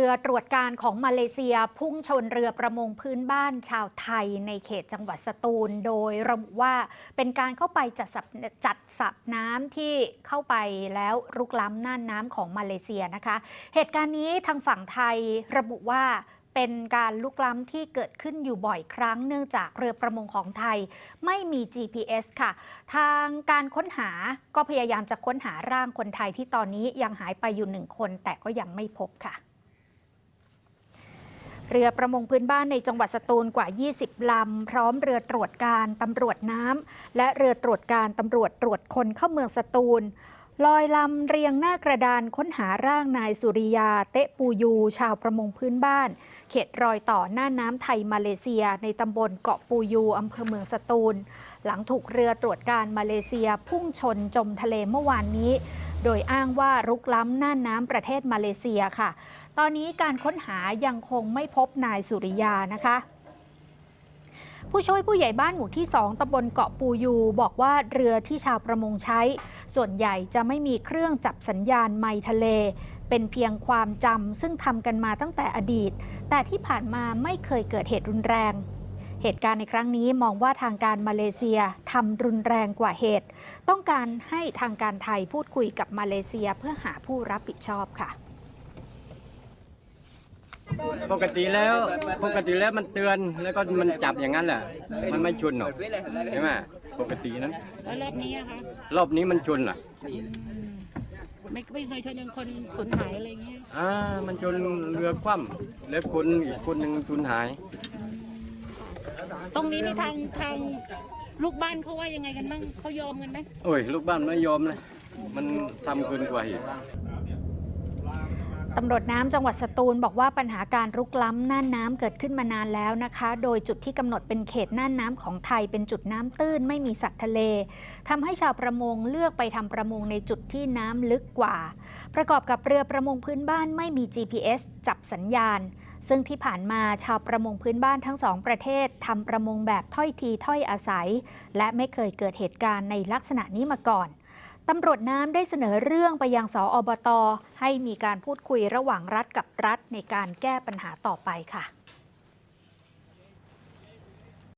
รือตรวจการของมาเลเซียพุ่งชนเรือประมงพื้นบ้านชาวไทยในเขตจังหวัดสตูล โดยระบุว่าเป็นการเข้าไปจัดสับจัดสับน้ำที่เข้าไปแล้วรุกล้ำน่านน้ำของมาเลเซียนะคะ เหตุการณ์นี้ทางฝั่งไทยระบุว่าเป็นการลุกล้ำที่เกิดขึ้นอยู่บ่อยครั้งเนื่องจากเรือประมงของไทยไม่มี GPS ค่ะ ทางการค้นหาก็พยายามจะค้นหาร่างคนไทยที่ตอนนี้ยังหายไปอยู่หนึ่งคน แต่ก็ยังไม่พบค่ะ เรือประมงพื้นบ้านในจังหวัดสตูลกว่า 20 ลำ พร้อมเรือตรวจการตำรวจน้ำ และเรือตรวจการตำรวจตรวจคนเข้าเมืองสตูล ลอยลำเรียงหน้ากระดานค้นหาร่างนายสุริยา เตะปูยู ชาวประมงพื้นบ้าน เขตรอยต่อหน้าน้ำไทยมาเลเซีย ในตำบลเกาะปูยูอำเภอเมืองสตูล หลังถูกเรือตรวจการมาเลเซียพุ่งชนจมทะเลเมื่อวานนี้ โดยอ้างว่ารุกล้ำน่านน้ำประเทศมาเลเซียค่ะ ตอนนี้การค้นหายังคงไม่พบนายสุริยานะคะผู้ช่วยผู้ใหญ่บ้านหมู่ที่ 2ตำบลเกาะปูยูบอกว่าเรือที่ชาวประมงใช้ ส่วนใหญ่จะไม่มีเครื่องจับสัญญาณไมทะเล เป็นเพียงความจำซึ่งทำกันมาตั้งแต่อดีต แต่ที่ผ่านมาไม่เคยเกิดเหตุรุนแรง เหตุการณ์ในครั้งนี้มองว่าทางการมาเลเซียทำรุนแรงกว่าเหตุ ต้องการให้ทางการไทยพูดคุยกับมาเลเซียเพื่อหาผู้รับผิดชอบค่ะปกติแล้วปกติแล้วมันเตือนแล้วก็มันจับอย่างนั้นแหละมันไม่ชนหรอกใช่ไหมปกตินั้นแล้วรอบนี้อะคะรอบนี้มันชนเหรอไม่ไม่เคยชนยังคนสูญหายอะไรเงี้ยอ่ามันชนเรือคว่ำแล้วคนอีกคนหนึ่งทุนหาย ตรงนี้นี่ทางทางลูกบ้านเขาว่ายังไงกันบ้างเขายอมกันไหมโอ้ย ลูกบ้านไม่ยอมเลย มันทำเกินกว่าเหตุ ตำรวจน้ำจังหวัดสตูลบอกว่าปัญหาการรุกล้ำน่านน้ำเกิดขึ้นมานานแล้วนะคะ โดยจุดที่กำหนดเป็นเขตน่านน้ำของไทยเป็นจุดน้ำตื้นไม่มีสัตว์ทะเลทำให้ชาวประมงเลือกไปทำประมงในจุดที่น้ำลึกกว่า ประกอบกับเรือประมงพื้นบ้านไม่มี GPS จับสัญญาณ ซึ่งที่ผ่านมาชาวประมงพื้นบ้านทั้งสองประเทศทำประมงแบบถ้อยทีถ้อยอาศัย และไม่เคยเกิดเหตุการณ์ในลักษณะนี้มาก่อนตำรวจน้ำได้เสนอเรื่องไปยังสออบต ให้มีการพูดคุยระหว่างรัฐกับรัฐในการแก้ปัญหาต่อไปค่ะ